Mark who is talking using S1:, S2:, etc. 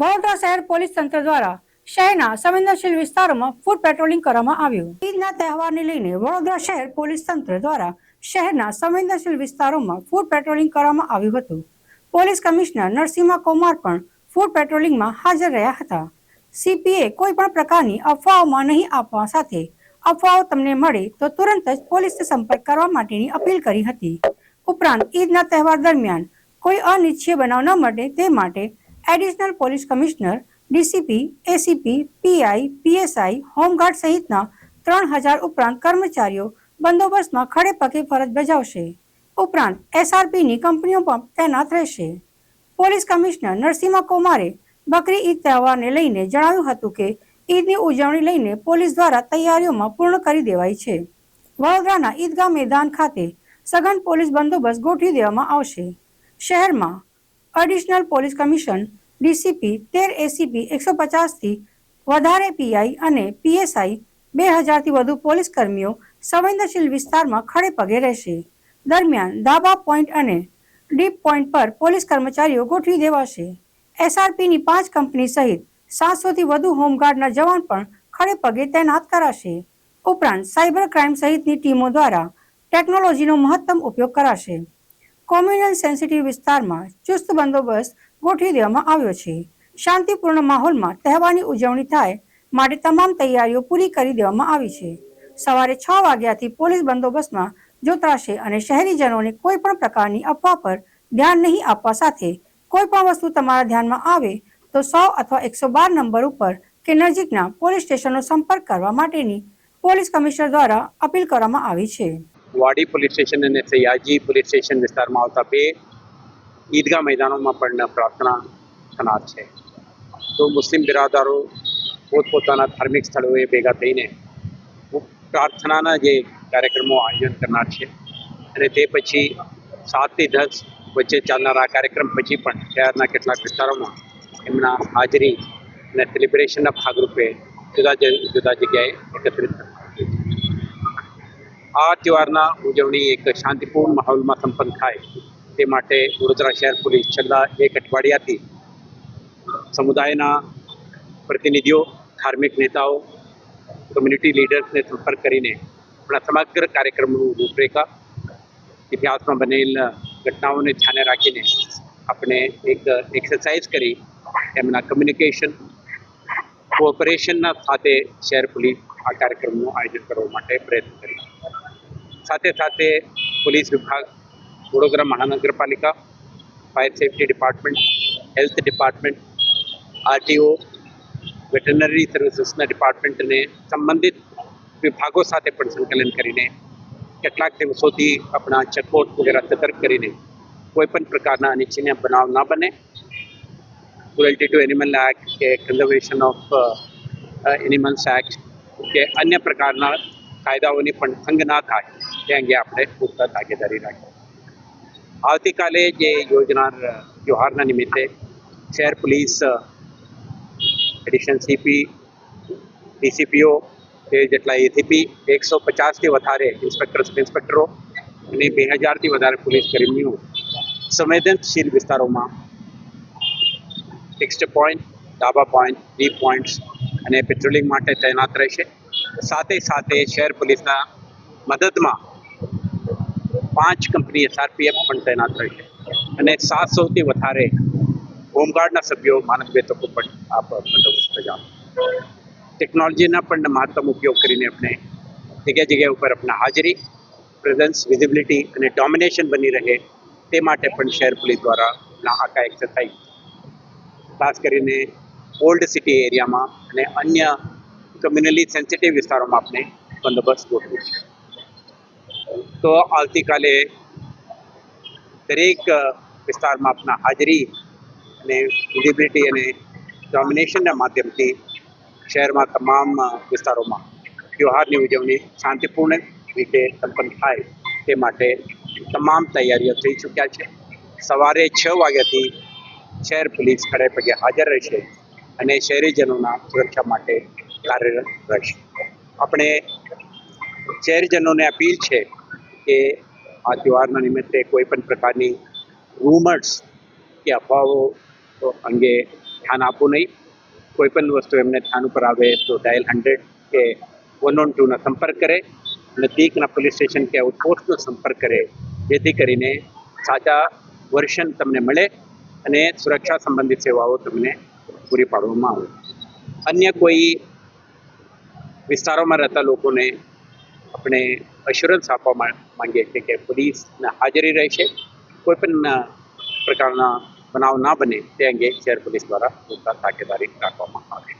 S1: વડોદરા શહેર પોલીસ તંત્ર દ્વારા શહેરના સંવેદનશીલ વિસ્તારોમાં ફૂડ પેટ્રોલિંગ કરવામાં આવ્યું. ઈદના તહેવારને લઈને વડોદરા શહેર પોલીસ તંત્ર દ્વારા શહેરના સંવેદનશીલ વિસ્તારોમાં ફૂડ પેટ્રોલિંગ કરવામાં આવ્યું હતું. પોલીસ કમિશનર નરસિંહા કુમાર પણ ફૂડ પેટ્રોલિંગમાં હાજર રહ્યા હતા. સીપીએ કોઈ પણ પ્રકારની અફવાઓમાં નહીં આપવા સાથે અફવાઓ તમને મળે તો તુરંત જ પોલીસને સંપર્ક કરવા માટેની અપીલ કરી હતી. ઉપરાંત ઈદના તહેવાર દરમિયાન કોઈ અનિચ્છીય બનાવ ન મળે તે માટે additional police commissioner, DCP, ACP, PI, PSI, home guard સહિતના ત્રણ હજાર ઉપરાંત કર્મચારીઓ બંદોબસ્તમાં ખડે પગે ફરજ બજાવશે. ઉપરાંત એસઆરપીની કંપનીઓ પણ તૈનાત રહેશે. પોલીસ કમિશનર નરસિંહ કુમારે બકરી ઈદ તહેવારને લઈને જણાવ્યું હતું કે ઈદની ઉજવણી લઈને પોલીસ દ્વારા તૈયારીઓમાં પૂર્ણ કરી દેવાઈ છે. વડોદરાના ઈદગાહ મેદાન ખાતે સઘન પોલીસ બંદોબસ્ત ગોઠવી દેવામાં આવશે. શહેરમાં એડિશનલ પોલીસ કમિશન ડીસીપી તેર એસીપી એકસો પચાસથી વધારે પીઆઈ અને પીએસઆઈ બે હજારથી વધુ પોલીસ કર્મીઓ સંવેદનશીલ વિસ્તારમાં ખડે પગે રહેશે. દરમિયાન ધાબા પોઈન્ટ અને ડીપ પોઈન્ટ પર પોલીસ કર્મચારીઓ ગોઠવી દેવાશે. એસઆરપીની પાંચ કંપની સહિત સાતસોથી વધુ હોમગાર્ડના જવાન પણ ખડે પગે તૈનાત કરાશે. ઉપરાંત સાયબર ક્રાઇમ સહિતની ટીમો દ્વારા ટેકનોલોજીનો મહત્તમ ઉપયોગ કરાશે. કોમ્યુનલ સેન્સિટિવ વિસ્તારમાં ચુસ્ત બંદોબસ્ત ગોઠવી દેવામાં આવ્યો છે. શાંતિપૂર્ણ માહોલમાં તહેવારની ઉજવણી થાય માટે તમામ તૈયારીઓ પૂરી કરી દેવામાં આવી છે. સવારે છ વાગ્યાથી પોલીસ બંદોબસ્તમાં જોતરાશે અને શહેરીજનોને કોઈ પણ પ્રકારની અફવા પર ધ્યાન નહીં આપવા સાથે કોઈ પણ વસ્તુ તમારા ધ્યાનમાં આવે તો સો અથવા એકસો બાર નંબર ઉપર કે નજીકના પોલીસ સ્ટેશનનો સંપર્ક કરવા માટેની પોલીસ કમિશનર દ્વારા અપીલ કરવામાં આવી છે.
S2: વાડી પોલીસ સ્ટેશન અને સયાજી પોલીસ સ્ટેશન વિસ્તારમાં આવતા બે ઈદગાહ મેદાનોમાં પણ પ્રાર્થના થનાર છે. તો મુસ્લિમ બિરાદરો પોતપોતાના ધાર્મિક સ્થળોએ ભેગા થઈને પ્રાર્થનાના જે કાર્યક્રમો આયોજન કરનાર છે અને તે પછી સાતથી દસ વચ્ચે ચાલનારા કાર્યક્રમ પછી પણ શહેરના કેટલાક વિસ્તારોમાં એમના હાજરી અને સેલિબ્રેશનના ભાગરૂપે જુદા જુદા જગ્યાએ એકત્રિત થનાર આ તહેવારના ઉજવણી એક શાંતિપૂર્ણ માહોલમાં સંપન્ન થાય. તે માટે વડોદરા શહેર પોલીસ છેલ્લા એક અઠવાડિયાથી સમુદાયના પ્રતિનિધિઓ, ધાર્મિક નેતાઓ કમ્યુનિટી લીડર્સને સંપર્ક કરીને આપણા સમગ્ર કાર્યક્રમનું રૂપરેખા, ઇતિહાસમાં બનેલ ઘટનાઓને ધ્યાને રાખીને આપણે એક એક્સરસાઇઝ કરી એમના કમ્યુનિકેશન કોઓપરેશનના સાથે શહેર પોલીસ આ કાર્યક્રમનું આયોજન કરવા માટે પ્રયત્ન કરી સાથે સાથે પોલીસ વિભાગ, વડોદરા મહાનગરપાલિકા, fire safety department, health department, RTO, veterinary સર્વિસીસના ડિપાર્ટમેન્ટને સંબંધિત વિભાગો સાથે પણ સંકલન કરીને કેટલાક દિવસોથી આપણા ચેકપોસ્ટ વગેરે સતર્ક કરીને કોઈપણ પ્રકારના અનિચ્છનીય બનાવ ના બને. ક્રુએલ્ટી ટુ એનિમલ એક્ટ કે કન્ઝર્વેશન ઓફ એનિમલ્સ એક્ટ કે અન્ય પ્રકારના કાયદાઓની પણ ભંગ ના થાય. તે અંગે આપણે પૂરતા તાગેદારી રાખી આવતીકાલે જે યોજનાર ત્યોહારના નિમિત્તે શહેર પોલીસ એડિશન સીપી, ડીસીપીઓ એ જેટલા એથીપી, એકસો પચાસથી વધારે ઇન્સ્પેક્ટર સબ ઇન્સ્પેક્ટરો અને બે હજારથી વધારે પોલીસ કર્મીઓ સંવેદનશીલ વિસ્તારોમાં ફિક્સ્ડ પોઈન્ટ ડાબા પોઈન્ટ ડી પોઈન્ટ્સ અને પેટ્રોલિંગ માટે તૈનાત રહેશે. સાથે સાથે શહેર પોલીસના મદદમાં પાંચ કંપની એસઆરપીએફ પણ તૈનાત રહેશે અને સાતસોથી વધારે હોમગાર્ડના સભ્યો માનવ વેતકો પણ આ બંદોબસ્ત બજાવશે ટેકનોલોજીના પણ મહત્તમ ઉપયોગ કરીને આપણે જગ્યા જગ્યા ઉપર આપણા હાજરી, પ્રેઝન્સ, વિઝિબિલિટી અને ડોમિનેશન બની રહે તે માટે પણ શહેર પોલીસ દ્વારા આખા એક્સરસાઇઝ ખાસ કરીને ઓલ્ડ સિટી એરિયામાં અને અન્ય કમ્યુનલી સેન્સિટિવ વિસ્તારોમાં આપણે બંદોબસ્ત ગોઠવ્યું છે. તો આવતીકાલે દરેક વિસ્તારમાં આપના હાજરી અને વિઝિબિલિટી અને ડોમિનેશનના માધ્યમથી શહેરમાં તમામ વિસ્તારોમાં ત્યોહારની ઉજવણી શાંતિપૂર્ણ રીતે સંપન્ન થાય તે માટે તમામ તૈયારીઓ થઈ ચૂક્યા છે. સવારે છ વાગ્યાથી શહેર પોલીસ ખડે પગે હાજર રહેશે અને શહેરીજનોના સુરક્ષા માટે કાર્યરત રહેશે. આપણે શહેરીજનોને અપીલ છે કે આ તહેવારના નિમિત્તે કોઈ પણ પ્રકારની રૂમર્સ કે અફવાઓ અંગે ધ્યાન આપવું નહીં. કોઈ પણ વસ્તુ એમને ધ્યાન ઉપર આવે તો ડાયલ હંડ્રેડ કે વન ઓન ટુનો સંપર્ક કરે નજીકના પોલીસ સ્ટેશન કે આઉટપોસ્ટનો સંપર્ક કરે. જેથી કરીને સાચા વર્શન તમને મળે અને સુરક્ષા સંબંધિત સેવાઓ તમને પૂરી પાડવામાં આવે. અન્ય કોઈ વિસ્તારોમાં રહેતા લોકોને આપણે અશ્યોરન્સ આપવા માંગીએ છીએ કે પોલીસના હાજરી રહેશે. કોઈ પણ પ્રકારના બનાવ ના બને તે અંગે શહેર પોલીસ દ્વારા પૂરતા તાકેદારી રાખવામાં આવે.